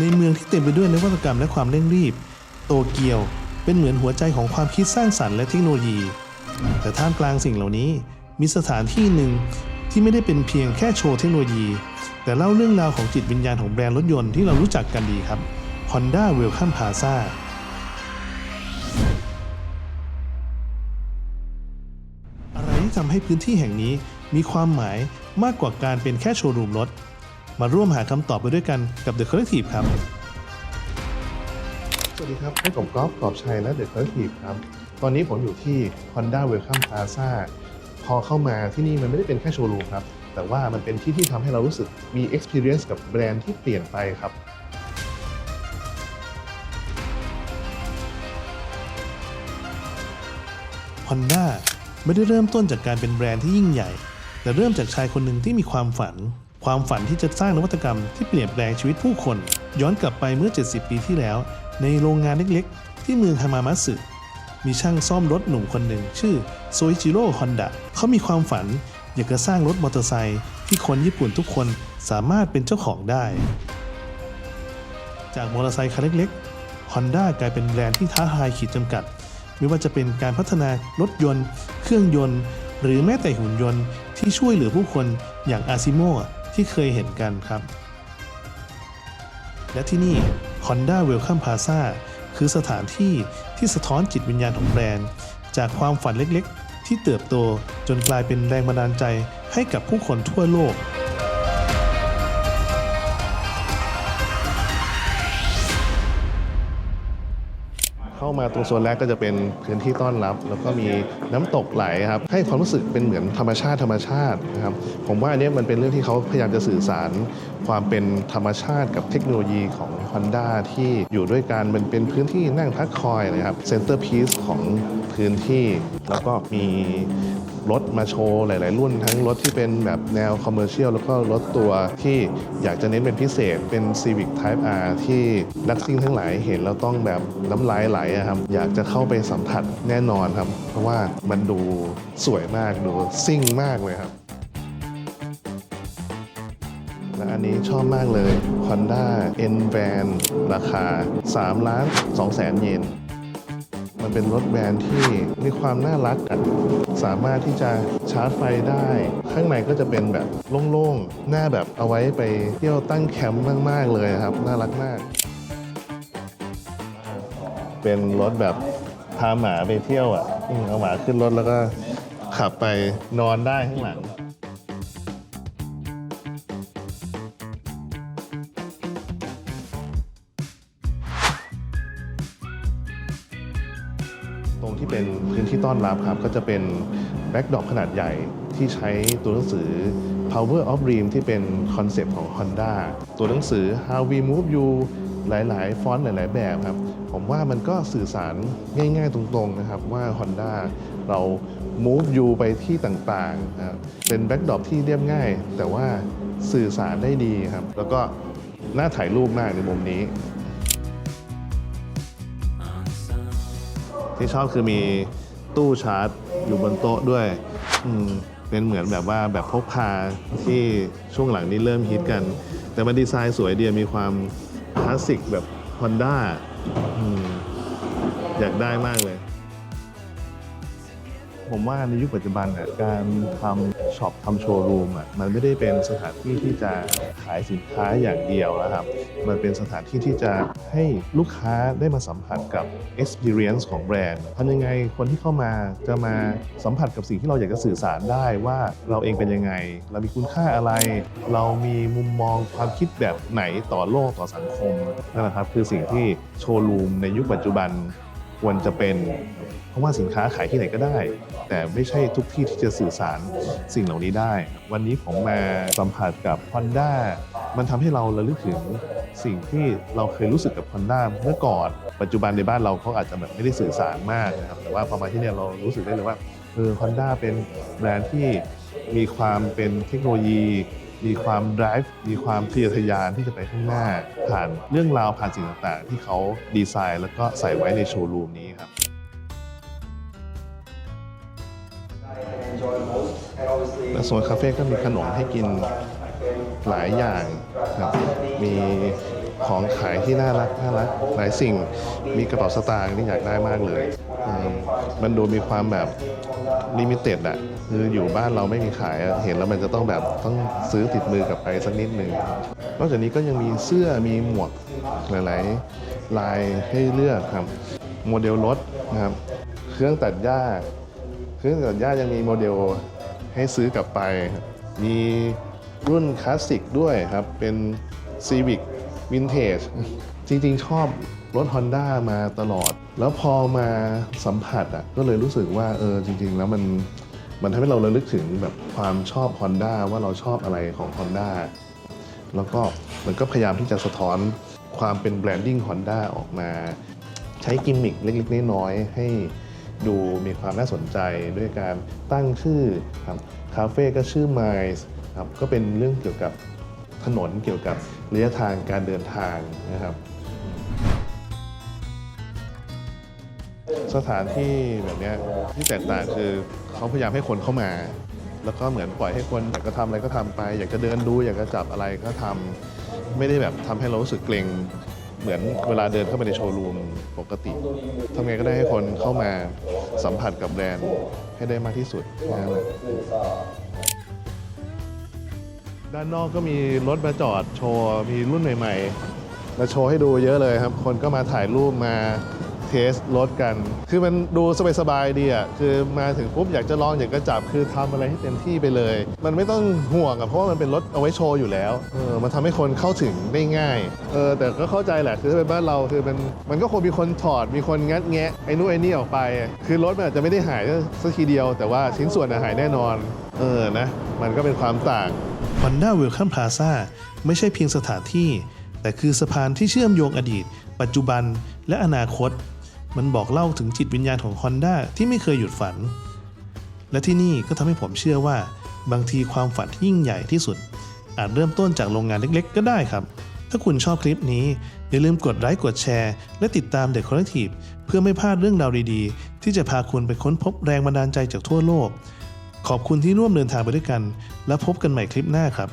ในเมืองที่เต็มไปด้วยนวัตกรรมและความเร่งรีบ โตเกียวเป็นเหมือนหัวใจของความคิดสร้างสรรค์และเทคโนโลยี แต่ท่ามกลางสิ่งเหล่านี้มีสถานที่หนึ่งที่ไม่ได้เป็นเพียงแค่โชว์เทคโนโลยี แต่เล่าเรื่องราวของจิตวิญญาณของแบรนด์รถยนต์ที่เรารู้จักกันดีครับ Honda Welcome Plaza อะไรที่ทำให้พื้นที่แห่งนี้มีความหมายมากกว่าการเป็นแค่โชว์รูมรถ มาร่วมหาคำตอบไปด้วยกันกับ The Collective ครับ สวัสดีครับพบกับกอล์ฟกอบชัยและ The Collective ครับ ตอนนี้ผมอยู่ที่ Honda Welcome Plaza พอเข้ามาที่นี่มันไม่ได้เป็นแค่โชว์รูมครับ แต่ว่ามันเป็นที่ที่ทำให้เรารู้สึกมี experience กับแบรนด์ที่เปลี่ยนไปครับ Honda ไม่ได้เริ่มต้นจากการเป็นแบรนด์ที่ยิ่งใหญ่ แต่เริ่มจากชายคนหนึ่งที่มีความฝัน ความฝันที่จะสร้างนวัตกรรมที่เปลี่ยนแปลงชีวิตผู้คน ย้อนกลับไปเมื่อ 70 ปีที่แล้ว ในโรงงานเล็กๆ ที่เมืองฮามามัตสึมีช่างซ่อมรถหนุ่มคนหนึ่ง ชื่อโซอิจิโร่ฮอนดะเขามีความฝันอยากจะสร้างรถมอเตอร์ไซค์ที่คนญี่ปุ่นทุกคนสามารถเป็นเจ้าของได้ จากมอเตอร์ไซค์คันเล็กๆ Honda กลายเป็นแบรนด์ที่ท้าทายขีดจำกัด ไม่ว่าจะเป็นการพัฒนารถยนต์ เครื่องยนต์ หรือแม้แต่หุ่นยนต์ที่ช่วยเหลือผู้คนอย่างอาซิโม ที่เคยเห็นกันครับ และที่นี่ Honda Welcome Plaza คือสถานที่ที่สะท้อนจิตวิญญาณของแบรนด์ จากความฝันเล็กๆ ที่เติบโตจนกลายเป็นแรงบันดาลใจให้กับผู้คนทั่วโลกามาตรงโซนแรกก็จะเป็นพื้นที่ต้อนรับ แล้วก็มีน้ำตกไหลครับให้ความรู้สึกเป็นเหมือนธรรมชาติธรรมชาตินะครับผมว่าอันนี้มันเป็นเรื่องที่เขาพยายามจะสื่อสาร ความเป็นธรรมชาติกับเทคโนโลยีของ Honda ที่อยู่ด้วยกันมันเป็นพื้นที่นั่งพักคอยนะครับเซนเตอร์พีซของพื้นที่แล้วก็มี รถมาโชว์หลาย ๆ รุ่นทั้งรถที่เป็นแบบแนวคอมเมอร์เชียลแล้วก็รถตัวที่อยากจะเน้นเป็นพิเศษเป็น Civic Type R ที่นักซิ่งทั้งหลายเห็นแล้วต้องแบบน้ำลายไหลอะครับอยากจะเข้าไปสัมผัสแน่นอนครับ เพราะว่ามันดูสวยมากดูซิ่งมากเลยครับและอันนี้ชอบมากเลย Honda N Van ราคา3ล้าน2แสนเยน มันเป็นรถแวนด์ที่มีความน่ารักอะสามารถที่จะชาร์จไฟได้ ข้างในก็จะเป็นแบบโล่งๆ หน้าแบบเอาไว้ไปเที่ยวตั้งแคมป์มากๆเลยครับ น่ารักมาก เป็นรถแบบพาหมาไปเที่ยวอะอืมเอาหมาขึ้นรถแล้วก็ขับไปนอนได้ข้างหลัง ตรงที่เป็นพื้นที่ต้อนรับครับ ก็จะเป็นแบ็กดรอปขนาดใหญ่ที่ใช้ตัวหนังสือ Power of Dream ที่เป็นคอนเซปต์ของ Honda ตัวหนังสือ How We Move You หลาย ๆ ฟอนต์หลาย ๆ แบบครับ ผมว่ามันก็สื่อสารง่าย ๆ ตรง ๆ นะครับ ว่า Honda เรา move you ไปที่ต่างๆนะครับเป็นแบ็กดรอปที่เรียบง่าย แต่ว่าสื่อสารได้ดีครับ แล้วก็น่าถ่ายรูปมากในมุมนี้ ที่ชอบคือมีตู้ชาร์จอยู่บนโต๊ะด้วยอืมเป็นเหมือนแบบว่าแบบพกพาที่ช่วงหลังนี้เริ่มฮิตกัน แต่มันดีไซน์สวยดีมีความคลาสสิกแบบฮอนด้าอยากได้มากเลย ผมว่าในยุคปัจจุบันน่ะการทำช็อปทำโชว์รูมอะมันไม่ได้เป็นสถานที่ที่จะขายสินค้าอย่างเดียวนะครับ มันเป็นสถานที่ที่จะให้ลูกค้าได้มาสัมผัสกับ experience ของแบรนด์ทำยังไงคนที่เข้ามาจะมาสัมผัสกับสิ่งที่เราอยากจะสื่อสารได้ว่าเราเองเป็นยังไง เรามีคุณค่าอะไร เรามีมุมมองความคิดแบบไหนต่อโลกต่อสังคมนั่นแหละครับคือสิ่งที่โชว์รูมในยุคปัจจุบัน ควรจะเป็น เพราะว่าสินค้าขายที่ไหนก็ได้ แต่ไม่ใช่ทุกที่ที่จะสื่อสารสิ่งเหล่านี้ได้ วันนี้ผมมาสัมผัสกับ Honda มันทำให้เราระลึกถึงสิ่งที่เราเคยรู้สึกกับ Honda เมื่อก่อน ปัจจุบันในบ้านเราเขาอาจจะแบบไม่ได้สื่อสารมากนะครับแต่ว่าพอมาที่เนี่ยเรารู้สึกได้เลยว่าเออ Honda เป็นแบรนด์ที่มีความเป็นเทคโนโลยี มีความ drive มีความทะเยอทะยานที่จะไปข้างหน้า ผ่านเรื่องราวผ่านสิ่งต่างๆ ที่เขาดีไซน์แล้วก็ใส่ไว้ในโชว์รูมนี้ครับ และโซนคาเฟ่ก็มีขนมให้กินหลายอย่างครับมีของขายที่น่ารักน่ารักหลายสิ่งมีกระเป๋าสตางค์ที่อยากได้มากเลย มันดูมีความแบบลิมิเต็ดอะ คืออยู่บ้านเราไม่มีขายอะเห็นแล้วมันจะต้องแบบต้องซื้อติดมือกลับไปสักนิดหนึ่งนอกจากนี้ก็ยังมีเสื้อมีหมวกหลายๆลายให้เลือกครับ โมเดลรถนะครับ เครื่องตัดหญ้า เครื่องตัดหญ้ายังมีโมเดลให้ซื้อกลับไป มีรุ่นคลาสสิกด้วยครับ เป็น Civic Vintage จริงๆ ชอบรถ Honda มาตลอด แล้วพอมาสัมผัสอะก็เลยรู้สึกว่าเออจริง ๆ แล้วมัน มันทำให้เราระลึกถึงแบบความชอบ Honda ว่าเราชอบอะไรของ Honda แล้วก็มันก็พยายามที่จะสะท้อนความเป็นแบรนดิ้ง Honda ออกมา ใช้กิมมิคเล็กๆน้อยๆให้ดูมีความน่าสนใจด้วยการตั้งชื่อครับคาเฟ่ก็ชื่อ Miles ครับก็เป็นเรื่องเกี่ยวกับถนนเกี่ยวกับระยะทางการเดินทางนะครับ สถานที่แบบนี้ที่แตกต่างคือเขาพยายามให้คนเข้ามา แล้วก็เหมือนปล่อยให้คนอยากจะทำอะไรก็ทำไป อยากจะเดินดูอยากจะจับอะไรก็ทำไม่ได้แบบทำให้เรารู้สึกเกรงเหมือนเวลาเดินเข้าไปในโชว์รูมปกติทำไงก็ได้ให้คนเข้ามาสัมผัสกับแบรนด์ให้ได้มากที่สุดแค่นั้นแหละด้านนอกก็มีรถมาจอดโชว์ มีรุ่นใหม่ๆ มาโชว์ให้ดูเยอะเลยครับ คนก็มาถ่ายรูปมา เทสรถกัน คือมันดูสบายๆดีอะคือมาถึงปุ๊บอยากจะลองอยากจะจับคือทำอะไรให้เต็มที่ไปเลย มันไม่ต้องห่วงอะเพราะว่ามันเป็นรถเอาไว้โชว์อยู่แล้วเออมันทำให้คนเข้าถึงได้ง่ายเออแต่ก็เข้าใจแหละคือถ้าเป็นบ้านเราคือมันมันก็คงมีคนถอดมีคนงัดแงะไอ้นู่นไอ้นี่ออกไป คือรถมันอาจจะไม่ได้หายสักทีเดียว แต่ว่าชิ้นส่วนอะหายแน่นอนเออนะมันก็เป็นความต่าง Honda Welcome Plaza ไม่ใช่เพียงสถานที่ แต่คือสะพานที่เชื่อมโยงอดีต ปัจจุบันและอนาคต มันบอกเล่าถึงจิตวิญญาณของ Honda ที่ไม่เคยหยุดฝัน และที่นี่ก็ทำให้ผมเชื่อว่า บางทีความฝันที่ยิ่งใหญ่ที่สุด อาจเริ่มต้นจากโรงงานเล็กๆ ก็ได้ครับ ถ้าคุณชอบคลิปนี้ อย่าลืมกดไลค์กดแชร์ และติดตาม The Collective เพื่อไม่พลาดเรื่องราวดีๆ ที่จะพาคุณไปค้นพบแรงบันดาลใจจากทั่วโลก ขอบคุณที่ร่วมเดินทางไปด้วยกัน แล้วพบกันใหม่คลิปหน้าครับ